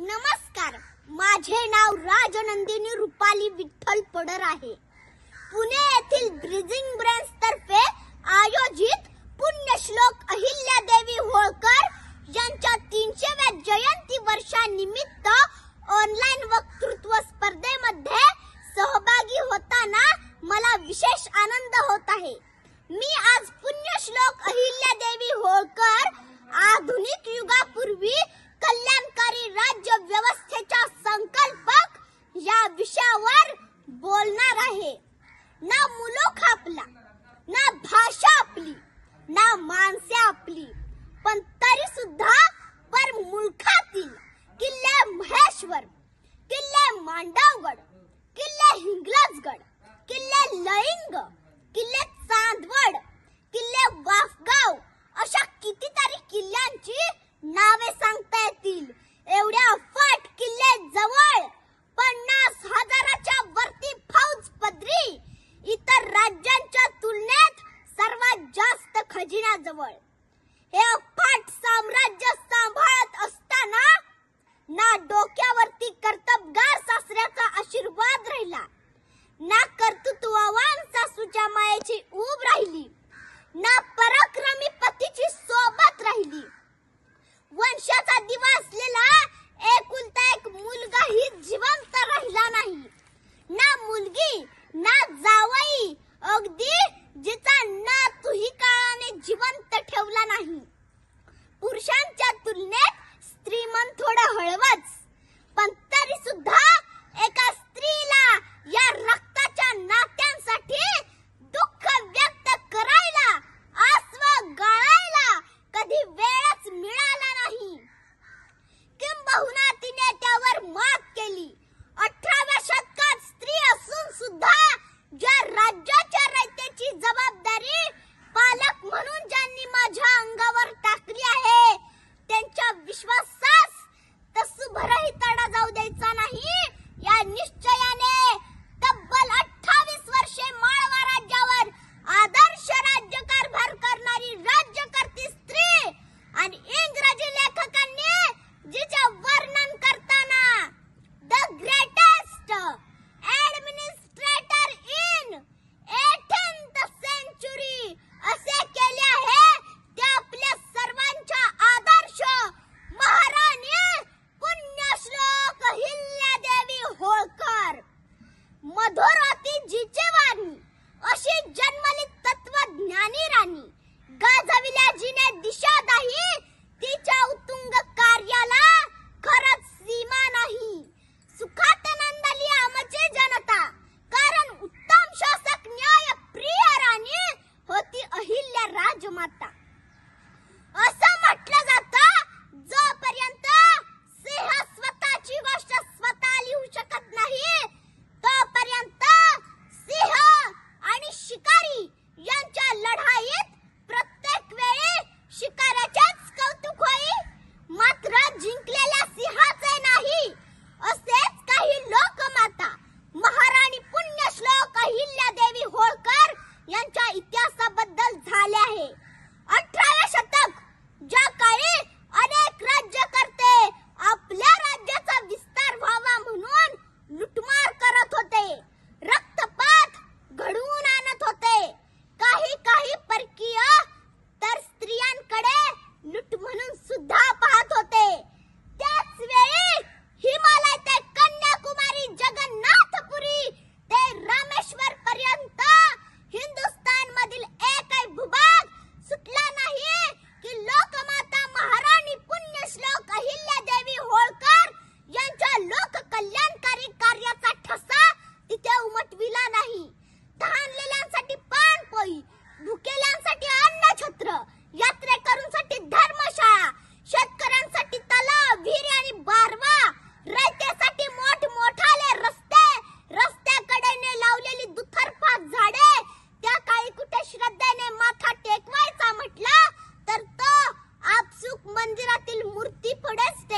नमस्कार माझे नाव राजनंदिनी रुपाली विठ्ठल पडर आहे. पुणे येथील ब्रिजिंग ब्रँच तर्फे आयोजित पुण्यश्लोक अहिल्यादेवी होळकर यांच्या तीनशेव्या जयंती वर्षानिमित्त देवगड किल्ले हिंगलाजगड किल्ले लईंग किल्ले चांदवड किल्ले वाफगाव अशा कितीतरी किल्ल्यांची नावे सांगता येतील. एवढ्या फाट किल्ले जवळ पन्नास हजाराच्या वरती फौज पदरी इतर राज्यांच्या तुलनेत सर्वात जास्त खजिन्याजवळ. हे अफाट साम्राज्य सांभाळत असताना ना डोक्यावरती कर्तबगार सासऱ्याचा आशीर्वाद राहिला ना कर्तृत्ववान सासूच्या मायेची ऊब राहिली ना पराक्रमी पतीची सोबत राहिली. वंशाचा दिवा असलेला एकूण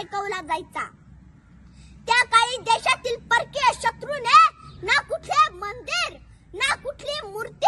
ऐकवला जायचा त्या काळी देशातील परकीय शत्रूने ना कुठले मंदिर ना कुठली मूर्ती